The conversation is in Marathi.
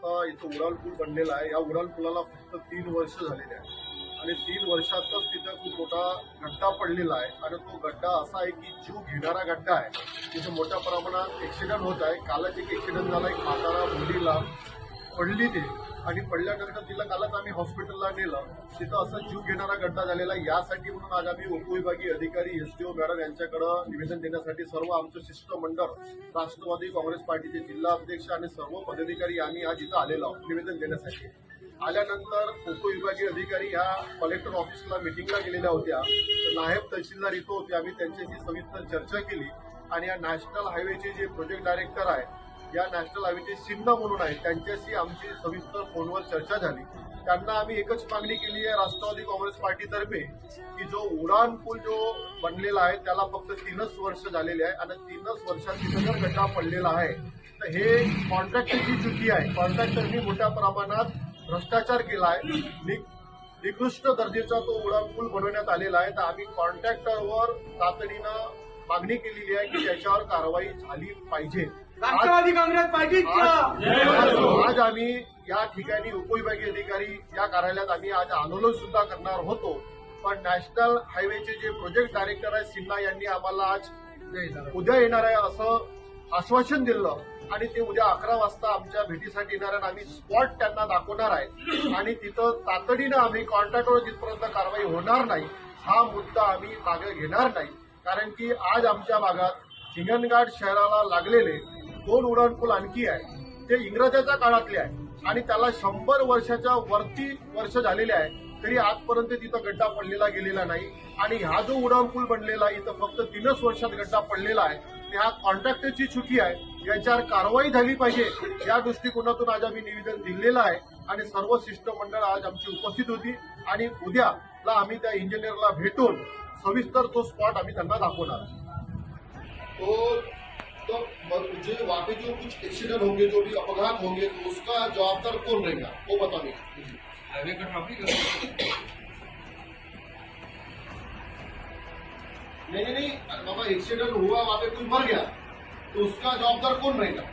आता इथं उडाल पूल बनलेला आहे. या उडाल पुलाला फक्त तीन वर्ष झालेले आहे आणि तीन वर्षातच तिथं खूप मोठा गड्डा पडलेला आहे. आणि तो गड्डा असा आहे की जीव घेणारा गड्डा आहे. तिथं मोठ्या प्रमाणात ऍक्सिडेंट होत आहे. कालच एक ऍक्सिडेंट झाला. एक म्हातारा मुलीला पडली ती. आणि पडल्यानंतर तिला कालच आम्ही हॉस्पिटलला नेलं. तिथं असं जीव घेणारा घटना झालेला आहे. यासाठी म्हणून आज आम्ही उपविभागीय अधिकारी एस डी ओ मॅडम यांच्याकडं निवेदन देण्यासाठी सर्व आमचं शिष्टमंडळ राष्ट्रवादी काँग्रेस पार्टीचे जिल्हा अध्यक्ष आणि सर्व पदाधिकारी आम्ही आज इथं आलेलो आहोत निवेदन देण्यासाठी. आल्यानंतर उपविभागीय अधिकारी ह्या कलेक्टर ऑफिसला मिटिंगला गेलेल्या होत्या. नायब तहसीलदार इथं होते. आम्ही त्यांच्याशी सविस्तर चर्चा केली. आणि या नॅशनल हायवेचे जे प्रोजेक्ट डायरेक्टर आहे या नॅशनल हायवेचे सिन्हा म्हणून आहे त्यांच्याशी आमची सविस्तर फोनवर चर्चा झाली. त्यांना आम्ही एकच मागणी केली आहे राष्ट्रवादी काँग्रेस पार्टीतर्फे की जो उडान पूल जो बनलेला आहे त्याला फक्त तीनच वर्ष झालेले आहे आणि तीनच वर्षात तिथं जर गटा पडलेला आहे तर हे कॉन्ट्रॅक्टरची चुकी आहे. कॉन्ट्रॅक्टरनी मोठ्या प्रमाणात भ्रष्टाचार केला आहे. निकृष्ट दर्जेचा तो उडान पूल बनवण्यात आलेला आहे. तर आम्ही कॉन्ट्रॅक्टरवर तातडीनं मागणी केलेली आहे की त्याच्यावर कारवाई झाली पाहिजे. राष्ट्रवादी काँग्रेस पार्टीच्या आज आज आम्ही या ठिकाणी उपविभागीय अधिकारी या कार्यालयात आम्ही आज आंदोलन सुद्धा करणार होतो. पण नॅशनल हायवेचे जे प्रोजेक्ट डायरेक्टर आहेत सिन्हा यांनी आम्हाला आज उद्या येणार आहे असं आश्वासन दिलं. आणि ते उद्या अकरा वाजता आमच्या भेटीसाठी येणार आहे आणि आम्ही स्पॉट त्यांना दाखवणार आहे. आणि तिथं तातडीनं आम्ही कॉन्ट्रॅक्टवर जिथपर्यंत कारवाई होणार नाही हा मुद्दा आम्ही मागे घेणार नाही. कारण की आज आमच्या भागात हिंगणघाट शहराला लागलेले दोन उड्डाणपूल आणखी आहे. ते इंग्रजाच्या काळातले आहे आणि त्याला शंभर वर्षाच्या वरती वर्ष झालेले आहे. तरी आजपर्यंत तिथं गड्डा पडलेला गेलेला नाही. आणि हा जो उडाणपूल बनलेला आहे इथं फक्त तीनच वर्षात गड्डा पडलेला आहे. आणि हा कॉन्ट्रॅक्टरची चुकी आहे. याच्यावर कारवाई झाली पाहिजे या दृष्टिकोनातून आज आम्ही निवेदन दिलेलं आहे. आणि सर्व शिष्टमंडळ आज आमची उपस्थित होती. आणि उद्याला आम्ही त्या इंजिनियरला भेटून सविस्तर तो स्पॉट आम्ही त्यांना दाखवणार. तो तो जो वहाँ पे जो कुछ एक्सीडेंट होंगे जो भी अपघात होंगे तो उसका जवाबदार कौन रहेगा वो बताने हायवे का ट्रॉफिक नहीं नहीं नहीं बाबा एक्सीडेंट हुआ वहाँ पे कोई मर गया तो उसका जवाबदार कौन रहेगा